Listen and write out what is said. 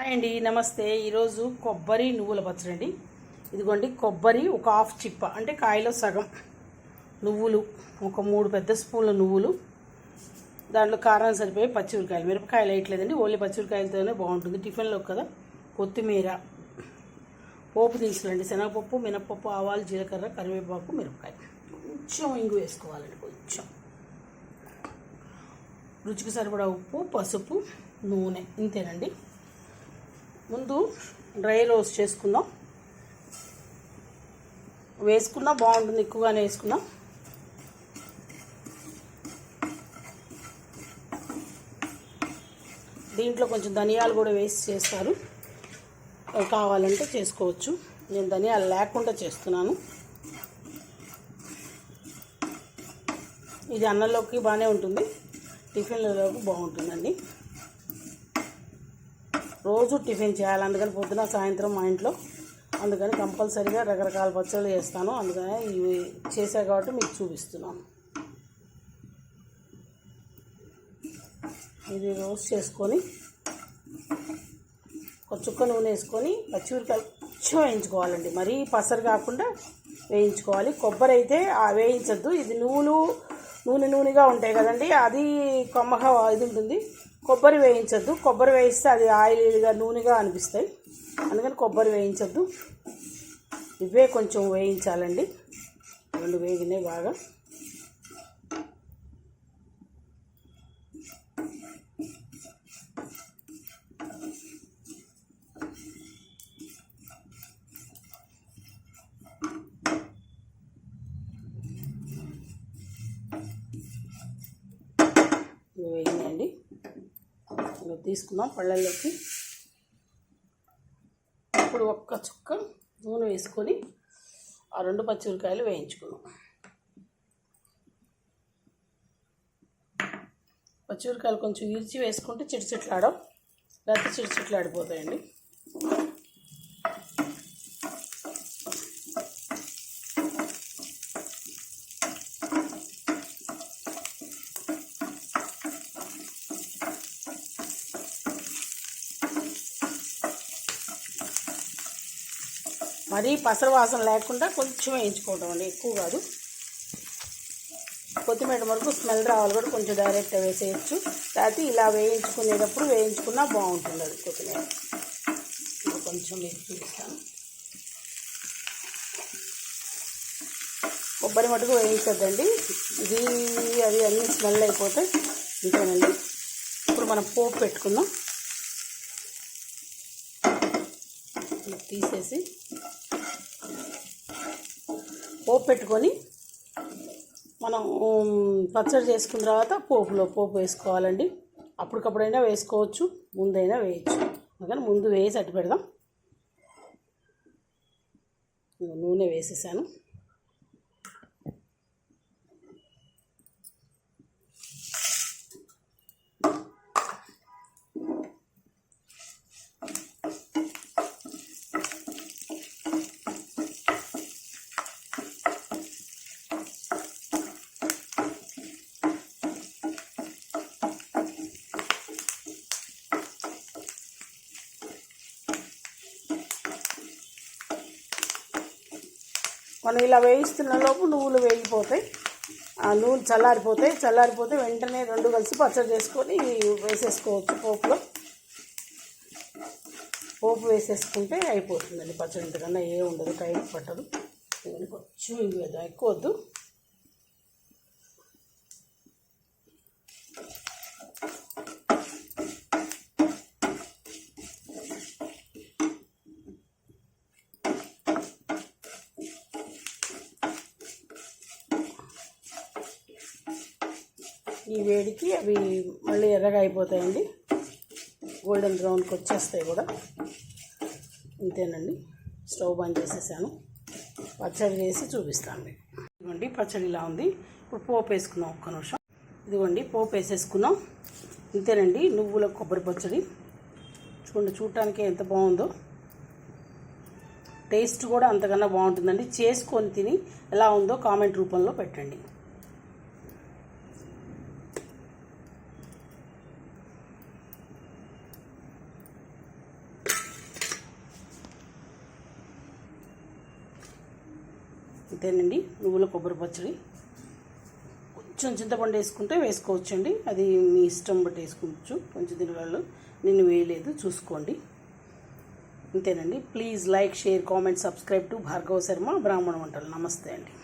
Hi అండి నమస్తే. ఈరోజు కొబ్బరి నువ్వుల పచ్చడి అండి. ఇదిగోండి కొబ్బరి ఒక హాఫ్ చిప్ప అంటే కాయలో సగం నువ్వులు ఒక మూడు పెద్ద స్పూన్ల నువ్వులు. దాంట్లో కారం సరిపోయి పచ్చిమిరకాయలు మిరపకాయలు వేయట్లేదండి ఓన్లీ పచ్చిమిరకాయలతోనే బాగుంటుంది. టిఫిన్లో కదా కొత్తిమీర పోపు దినుసులండి శనగపప్పు మినపప్పు ఆవాలు జీలకర్ర కరివేపాకు మిరపకాయ కొంచెం ఇంగు వేసుకోవాలండి కొంచెం. రుచికి సరిపడా ఉప్పు పసుపు నూనె ఇంతేనండి. ముందు డ్రై రోస్ట్ చేసుకుందాం. వేసుకున్నా బాగుంటుంది ఎక్కువగానే వేసుకున్నా. దీంట్లో కొంచెం ధనియాలు కూడా వేసి చేస్తారు. కావాలంటే చేసుకోవచ్చు. నేను ధనియాలు లేకుండా చేస్తున్నాను. ఇది అన్నంలోకి బాగానే ఉంటుంది. టిఫిన్లలోకి బాగుంటుందండి. రోజు టిఫిన్ చేయాలి. అందుకని పొద్దున సాయంత్రం మా ఇంట్లో. అందుకని కంపల్సరీగా రకరకాల పచ్చళ్ళు చేస్తాను. అందుకని ఇవి చేసా కాబట్టి మీకు చూపిస్తున్నాను. ఇది రోస్ట్ చేసుకొని ఒక చుక్క నూనె వేసుకొని పచ్చిమిరకాయలు కొంచెం వేయించుకోవాలండి. మరీ పసరు కాకుండా వేయించుకోవాలి. కొబ్బరి అయితే వేయించద్దు. ఇది నూనె నూనె నూనెగా ఉంటాయి కదండి. అది కొమ్మగా ఇది ఉంటుంది. కొబ్బరి వేయించద్దు. కొబ్బరి వేయిస్తే అది ఆయిల్గా నూనెగా అనిపిస్తాయి. అందుకని కొబ్బరి వేయించద్దు. ఇవే కొంచెం వేయించాలండి. రెండు వేగినాయి బాగా. వేగినాయండి. తీసుకుందాం పళ్ళల్లోకి. ఇప్పుడు ఒక్క చుక్క నూనె వేసుకొని ఆ రెండు పచ్చిమిరకాయలు వేయించుకున్నాం పచ్చిమిరకాయలు కొంచెం ఇరిచి వేసుకుంటే చిట్చిట్లాడవు లేకపోతే చిట్చిట్లాడిపోతాయండి. మరీ పసర వాసన లేకుండా కొంచెం వేయించుకోవటం అండి ఎక్కువ కాదు. కొత్తిమీర వరకు స్మెల్ రావాలి కూడా కొంచెం డైరెక్ట్గా వేసేయచ్చు. లేకపోతే ఇలా వేయించుకునేటప్పుడు వేయించుకున్నా బాగుంటుంది అది కొత్తిమీర. కొంచెం వేసి చూపిస్తాను. కొబ్బరి మటుకు వేయించద్దండి. ఇది అది అన్నీ స్మెల్ అయిపోతే ఇంతేనండి. ఇప్పుడు మనం పోపు పెట్టుకుందాం. తీసేసి పోపు పెట్టుకొని మనం పచ్చడి చేసుకున్న తర్వాత పోపులో పోపు వేసుకోవాలండి. అప్పటికప్పుడైనా వేసుకోవచ్చు ముందైనా వేయచ్చు. అందుకని ముందు వేసి అట్టు పెడదాం. నూనె వేసేసాను. మనం ఇలా వేయిస్తున్న లోపు నువ్వులు వేగిపోతాయి. ఆ నూనె చల్లారిపోతాయి. చల్లారిపోతే వెంటనే రెండు కలిసి పచ్చడి చేసుకొని వేసేసుకోవచ్చు పోపులో. పోపు వేసేసుకుంటే అయిపోతుందండి పచ్చడి. ఇంతకన్నా ఏ ఉండదు టైం పట్టదు. కొంచెం ఎక్కువ వద్దు. ఈ వేడికి అవి మళ్ళీ ఎర్రగా అయిపోతాయండి. గోల్డెన్ బ్రౌన్కి వచ్చేస్తాయి కూడా. ఇంతేనండి. స్టవ్ బంద్ చేసేసాను. పచ్చడి వేసి చూపిస్తాను మీకు. ఇదిగోండి పచ్చడి ఇలా ఉంది. ఇప్పుడు పోపు వేసుకున్నాం ఒక్క నిమిషం. ఇదిగోండి పోపు వేసేసుకున్నాం. ఇంతేనండి నువ్వుల కొబ్బరి పచ్చడి. చూడండి చూడటానికి ఎంత బాగుందో. టేస్ట్ కూడా అంతకన్నా బాగుంటుందండి. చేసుకొని తిని ఎలా ఉందో కామెంట్ రూపంలో పెట్టండి. అంతేనండి నువ్వుల కొబ్బరి పచ్చడి. కొంచెం చింతపండు వేసుకుంటే వేసుకోవచ్చండి. అది మీ ఇష్టం బట్టి వేసుకోవచ్చు కొంచెం తినగాళ్ళు నేను వేయలేదు చూసుకోండి. అంతేనండి please like share comment subscribe to Bhargava Sharma బ్రాహ్మణ వంటలు. నమస్తే అండి.